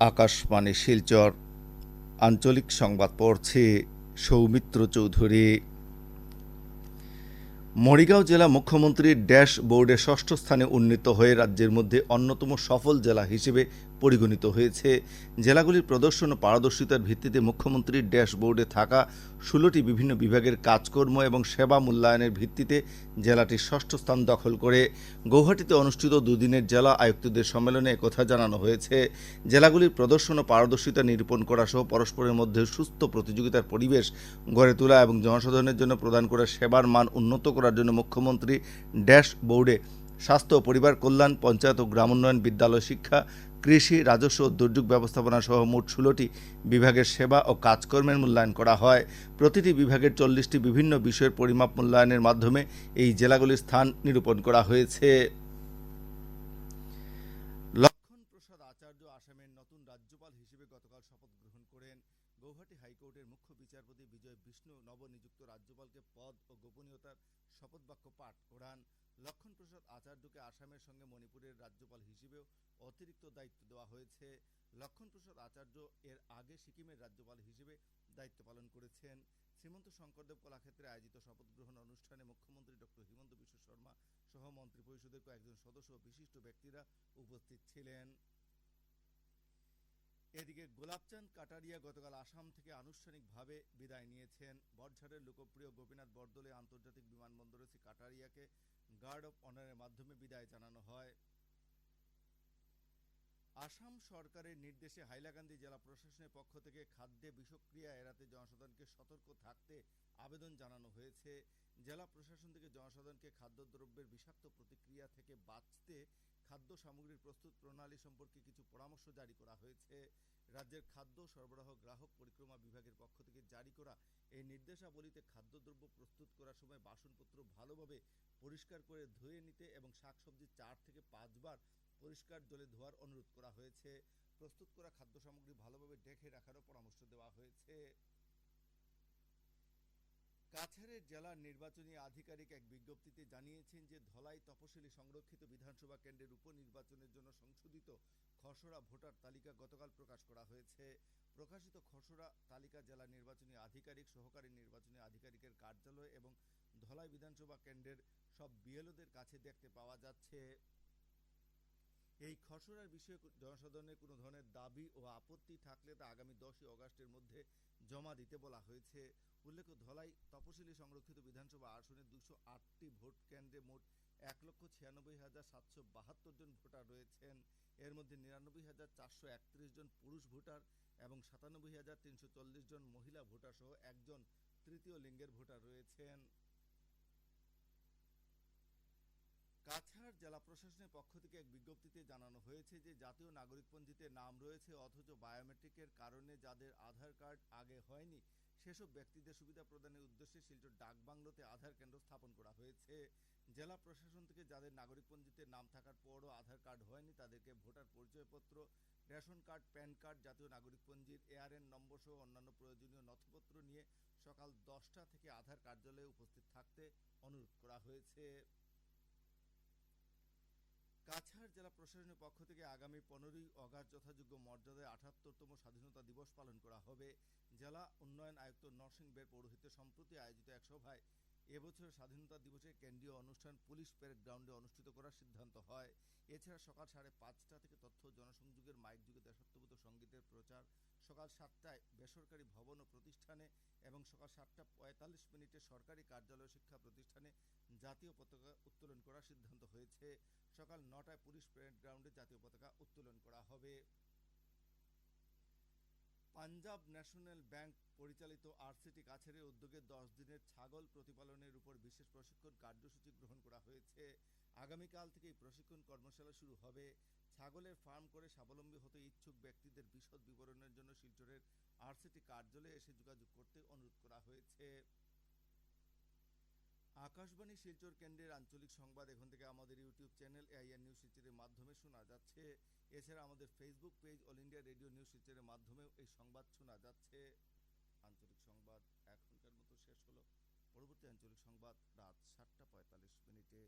আকাশবাণী শিলচর আঞ্চলিক সংবাদ পড়ছে সৌমিত্র চৌধুরী। মরিগাঁও জেলা মুখ্যমন্ত্রীর ড্যাশ বোর্ডে ষষ্ঠ স্থানে উন্নীত হয়ে রাজ্যের মধ্যে অন্যতম সফল জেলা হিসেবে পরিগণিত হয়েছে। জেলাগুলির প্রদর্শন ও পারদর্শিতার ভিত্তিতে মুখ্যমন্ত্রীর ড্যাশ বোর্ডে থাকা ষোলোটি বিভিন্ন বিভাগের কাজকর্ম এবং সেবা মূল্যায়নের ভিত্তিতে জেলাটি ষষ্ঠ স্থান দখল করে গৌহাটিতে অনুষ্ঠিত দুদিনের জেলা আয়ুক্তদের সম্মেলনে একথা জানানো হয়েছে। জেলাগুলির প্রদর্শন ও পারদর্শিতা নিরূপণ করা সহ পরস্পরের মধ্যে সুস্থ প্রতিযোগিতার পরিবেশ গড়ে তোলা এবং জনসাধারণের জন্য প্রদান করা সেবার মান উন্নত করার জন্য মুখ্যমন্ত্রী ড্যাশ বোর্ডে স্বাস্থ্য ও পরিবার কল্যাণ পঞ্চায়েত ও গ্রামোন্নয়ন বিদ্যালয় শিক্ষা কৃষি, রাজস্ব ও দুর্যোগ ব্যবস্থাপনা সহ মোট ষোলোটি বিভাগের সেবা ও কাজকর্মের মূল্যায়ন করা হয়। প্রতিটি বিভাগের চল্লিশটি বিভিন্ন বিষয়ের পরিমাপ মূল্যায়নের মাধ্যমে এই জেলাগুলির স্থান নিরূপণ করা হয়েছে লক্ষণ প্রসাদ আচার্য আসামের নতুন রাজ্যপাল হিসেবে গতকাল শপথ গ্রহণ করেন গৌহাটি হাইকোর্টের মুখ্য বিচারপতি বিজয় বিষ্ণু নবনিযুক্ত রাজ্যপালকে পদ ও গোপনীয়তার শপথ বাক্য পাঠ করান। লক্ষণ প্রসাদ আচার্যকে আসামের সঙ্গে মণিপুরের রাজ্যপাল হিসেবেও অতিরিক্ত দায়িত্ব দেওয়া হয়েছে। লক্ষণ প্রসাদ আচার্য এর আগে সিকিমের রাজ্যপাল হিসেবে দায়িত্ব পালন করেছেন। শ্রীমন্ত শঙ্করদেব কলাক্ষেত্রে আয়োজিত শপথ গ্রহণ অনুষ্ঠানে মুখ্যমন্ত্রী ডক্টর হিমন্ত বিশ্ব শর্মা সহ মন্ত্রী পরিষদের কয়েকজন সদস্য বিশিষ্ট ব্যক্তিরা উপস্থিত ছিলেন। এদিকে গোলাপচাঁদ কাটারিয়া গতকাল আসাম থেকে আনুষ্ঠানিকভাবে বিদায় নিয়েছেন। বটঝাড়ের লোকপ্রিয় গোপীনাথ বরদলে আন্তর্জাতিক বিমানবন্দরে শ্রী কাটারিয়াকে গার্ড অফ অনারের মাধ্যমে বিদায় জানানো হয়। আসাম সরকারের নির্দেশে হাইলাকান্দি জেলা প্রশাসনের পক্ষ থেকে খাদ্যে বিষক্রিয়া এড়াতে জনসাধারণকে সতর্ক থাকতে আবেদন জানানো হয়েছে। জেলা প্রশাসন থেকে জনসাধারণকে খাদ্যদ্রব্যের বিষাক্ত প্রতিক্রিয়া থেকে বাঁচতে খাদ্য সামগ্রীর প্রস্তুত প্রণালী সম্পর্কে কিছু পরামর্শ জারি করা হয়েছে। রাজ্যের খাদ্য সরবরাহ গ্রাহক পরিক্রমা বিভাগের পক্ষ থেকে জারি করা এই নির্দেশাবলীতে খাদ্যদ্রব্য প্রস্তুত করার সময় বাসনপত্র ভালোভাবে পরিষ্কার করে ধুয়ে নিতে এবং শাকসবজি চার থেকে পাঁচবার পরিষ্কার জলে ধোয়ার অনুরোধ করা হয়েছে। প্রস্তুত করা খাদ্য সামগ্রী ভালোভাবে ঢেকে রাখারও পরামর্শ দেওয়া হয়েছে। কাছাড়ের জেলার নির্বাচনী আধিকারিক এক বিজ্ঞপ্তিতে জানিয়েছেন যে ধলাই তপশিলি সংরক্ষিত বিধানসভা কেন্দ্রের উপনির্বাচনের জন্য সংশোধিত খসড়া ভোটার তালিকা গতকাল প্রকাশ করা হয়েছে। প্রকাশিত খসড়া তালিকা জেলা নির্বাচনী আধিকারিক, সহকারী নির্বাচনী আধিকারিকের কার্যালয় এবং ধলাই বিধানসভা কেন্দ্রের সব বিএলওদের কাছে দেখতে পাওয়া যাচ্ছে। এই খসড়ার বিষয়ে জনসাধারণের কোনো ধরনের দাবি ও আপত্তি থাকলে তা আগামী দশই অগাস্টের মধ্যে জমা দিতে বলা হয়েছে। উল্লেখ্য, ধলাই তপশিলি সংরক্ষিত বিধানসভা আসনে দুশো আটটি ভোট কেন্দ্রে মোট এক লক্ষ ছিয়ানব্বই হাজার সাতশো বাহাত্তর জন ভোটার রয়েছেন। এর মধ্যে নিরানব্বই হাজার চারশো একত্রিশ জন পুরুষ ভোটার এবং সাতানব্বই হাজার তিনশো চল্লিশ জন মহিলা ভোটার সহ একজন তৃতীয় লিঙ্গের ভোটার রয়েছেন। কাছাড় জেলা প্রশাসনের পক্ষ থেকে এক বিজ্ঞপ্তিতে জানানো হয়েছে যে জাতীয় নাগরিকপঞ্জিতে নাম রয়েছে অথচ বায়োমেট্রিকের কারণে যাদের আধার কার্ড আগে হয়নি, সেসব ব্যক্তিদের সুবিধা প্রদানের উদ্দেশ্যে শিলচর ডাকবাংলোতে আধার কেন্দ্র স্থাপন করা হয়েছে। জেলা প্রশাসন থেকে যাদের নাগরিকপঞ্জিতে নাম থাকার পরও আধার কার্ড হয়নি, তাদেরকে ভোটার পরিচয়পত্র, রেশন কার্ড, প্যান কার্ড জাতীয় নাগরিকপঞ্জির এআরএন নম্বর সহ অন্যান্য প্রয়োজনীয় নথিপত্র নিয়ে সকাল দশটা থেকে আধার কার্যালয়ে উপস্থিত থাকতে অনুরোধ করা হয়েছে। কাছাড় জেলা প্রশাসনের পক্ষ থেকে আগামী পনেরোই অগাস্ট যথাযোগ্য মর্যাদায় আঠাত্তরতম স্বাধীনতা দিবস পালন করা হবে। জেলা উন্নয়ন আয়ুক্ত নরসিংবের পৌরোহিত্যে সম্প্রতি আয়োজিত এক সভায় এবছর স্বাধীনতা দিবসে কেন্দ্রীয় অনুষ্ঠান পুলিশ প্যারেড গ্রাউন্ডে অনুষ্ঠিত করার সিদ্ধান্ত হয়। এছাড়া সকাল সাড়ে পাঁচটা থেকে তথ্য জনসংযোগের মাইক যুগে দেশাত্মবোধ সঙ্গীতের প্রচার সকাল সাতটায় বেসরকারি ভবন ও প্রতিষ্ঠানে এবং সকাল সাতটা পঁয়তাল্লিশ মিনিটে সরকারি কার্যালয় শিক্ষা প্রতিষ্ঠানে জাতীয় পতাকা উত্তোলন করার সিদ্ধান্ত হয়েছে। সকাল নটায় পুলিশ প্যারেড গ্রাউন্ডে জাতীয় পতাকা উত্তোলন করা হবে। পাঞ্জাব ন্যাশনাল ব্যাংক পরিচালিত আরসিটি কাছাড়ের উদ্যোগে দশ দিনের ছাগল প্রতিপালনের উপর বিশেষ প্রশিক্ষণ কার্যসূচি গ্রহণ করা হয়েছে। আগামীকাল থেকে প্রশিক্ষণ কর্মশালা শুরু হবে। ছাগলের ফার্ম করে স্বাবলম্বী হতে ব্যক্তিদের বিশদ বিবরণের জন্য শিলচরের আরসিটি কার্যালয়ে এসে যোগাযোগ করতে অনুরোধ করা হয়েছে। আকাশবাণী শিলচর কেন্দ্রের আঞ্চলিক সংবাদ এখন থেকে আমাদের ইউটিউব চ্যানেল এআইআর নিউজ শিলচরের মাধ্যমে শোনা যাচ্ছে। এছাড়া আমাদের Facebook page all India radio news শিলচরের মাধ্যমেও এই সংবাদ শোনা যাচ্ছে। আঞ্চলিক সংবাদ এখনকার মতো শেষ হলো। পরবর্তী আঞ্চলিক সংবাদ রাত সাতটা পঁয়তাল্লিশ মিনিটে।